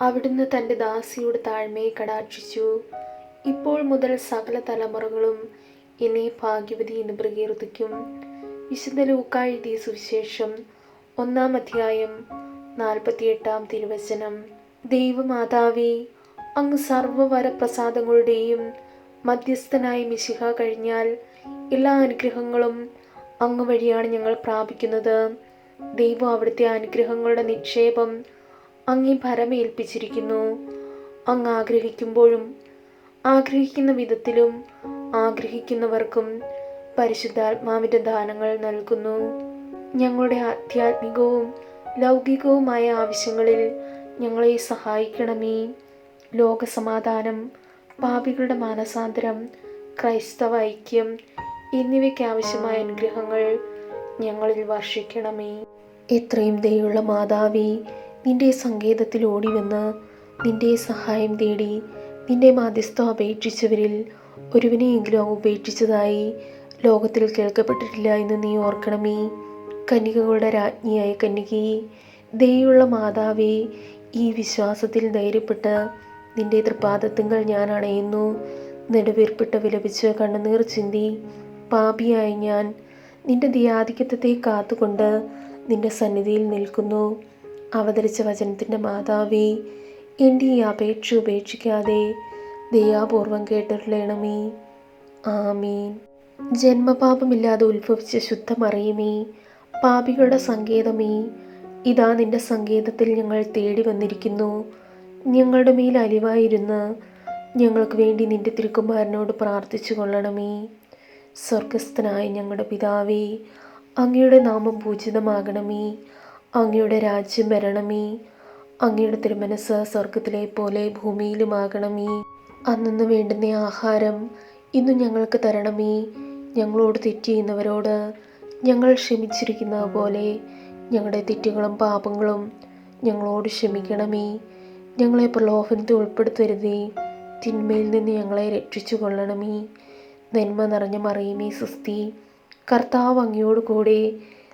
അവിടുന്ന് തന്റെ ദാസിയുടെ താഴ്മയെ കടാക്ഷിച്ചു. ഇപ്പോൾ മുതൽ സകല തലമുറകളും എന്നെ ഭാഗ്യവതി എന്ന് പ്രകീർത്തിക്കും. വിശുദ്ധ ലൂക്കാഴ്തിയ സുവിശേഷം ഒന്നാം അധ്യായം നാൽപ്പത്തിയെട്ടാം തിരുവചനം. ദൈവമാതാവേ അങ്ങ് സർവവരപ്രസാദങ്ങളുടെയും മധ്യസ്ഥനായ മിശിഹ കഴിഞ്ഞാൽ എല്ലാ അനുഗ്രഹങ്ങളും അങ്ങ് വഴിയാണ് ഞങ്ങൾ പ്രാപിക്കുന്നത്. ദൈവം അവിടുത്തെ അനുഗ്രഹങ്ങളുടെ നിക്ഷേപം അങ്ങേ ഭരമേൽപ്പിച്ചിരിക്കുന്നു. അങ്ങ് ആഗ്രഹിക്കുമ്പോഴും ആഗ്രഹിക്കുന്ന വിധത്തിലും ആഗ്രഹിക്കുന്നവർക്കും പരിശുദ്ധാത്മാവിന്റെ ദാനങ്ങൾ നൽകുന്നു. ഞങ്ങളുടെ ആധ്യാത്മികവും ലൗകികവുമായ ആവശ്യങ്ങളിൽ ഞങ്ങളെ സഹായിക്കണമേ. ലോകസമാധാനം പാപികളുടെ മാനസാന്തരം ക്രൈസ്തവ ഐക്യം എന്നിവയ്ക്ക് ആവശ്യമായ അനുഗ്രഹങ്ങൾ ഞങ്ങളിൽ വർഷിക്കണമേ. എത്രയും ദയുള്ള മാതാവേ നിന്റെ സങ്കേതത്തിൽ ഓടിവന്ന് നിന്റെ സഹായം തേടി നിന്റെ മാധ്യസ്ഥം അപേക്ഷിച്ചവരിൽ ഒരുവിനെയെങ്കിലും ഉപേക്ഷിച്ചതായി ലോകത്തിൽ കേൾക്കപ്പെട്ടിട്ടില്ല എന്ന് നീ ഓർക്കണമേ. കന്യകകളുടെ രാജ്ഞിയായ കന്യകയെ ദയുള്ള മാതാവേ ഈ വിശ്വാസത്തിൽ ധൈര്യപ്പെട്ട് നിന്റെ തൃപാദത്വങ്ങൾ ഞാൻ അണയുന്നു. നെടുവീർപ്പിട്ട് വിലപിച്ച് കണ്ണുനീർ ചിന്തി പാപിയായി ഞാൻ നിന്റെ ദിയാധിക്യത്തെ കാത്തുകൊണ്ട് നിന്റെ സന്നിധിയിൽ നിൽക്കുന്നു. അവതരിച്ച വചനത്തിന്റെ മാതാവേ എന്റെ ഈ അപേക്ഷ ഉപേക്ഷിക്കാതെ ദയാപൂർവം കേട്ടിട്ടുള്ളണമേ ആമീൻ. ജന്മപാപമില്ലാതെ ഉത്ഭവിച്ച ശുദ്ധമറിയുമേ പാപികളുടെ സങ്കേതമേ ഇതാ നിന്റെ സങ്കേതത്തിൽ ഞങ്ങൾ തേടി വന്നിരിക്കുന്നു. ഞങ്ങളുടെ മേൽ അലിവായിരുന്ന് ഞങ്ങൾക്ക് വേണ്ടി നിന്റെ തിരുക്കുമാരനോട് പ്രാർത്ഥിച്ചു കൊള്ളണമേ. സ്വർഗസ്ഥനായ ഞങ്ങളുടെ പിതാവേ അങ്ങയുടെ നാമം പൂജിതമാകണമേ. അങ്ങയുടെ രാജ്യം വരണമേ. അങ്ങയുടെ തിരുമനസ് സ്വർഗത്തിലെ പോലെ ഭൂമിയിലുമാകണമേ. അന്നു വേണ്ടുന്ന ആഹാരം ഇന്നും ഞങ്ങൾക്ക് തരണമേ. ഞങ്ങളോട് തെറ്റ് ചെയ്യുന്നവരോട് ഞങ്ങൾ ക്ഷമിച്ചിരിക്കുന്ന പോലെ ഞങ്ങളുടെ തെറ്റുകളും പാപങ്ങളും ഞങ്ങളോട് ക്ഷമിക്കണമേ. ഞങ്ങളെ പ്രലോഭനത്തിൽ ഉൾപ്പെടുത്തരുതേ. തിന്മയിൽ നിന്ന് ഞങ്ങളെ രക്ഷിച്ചു കൊള്ളണമേ നന്മ നിറഞ്ഞ മറിയുമേ സുസ്തി കർത്താവ് അങ്ങയോട് കൂടെ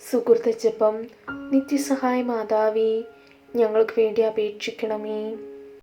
സുഹൃത്തച്ചപ്പം നിത്യസഹായ മാതാവി ഞങ്ങൾക്ക് വേണ്ടി അപേക്ഷിക്കണമേ.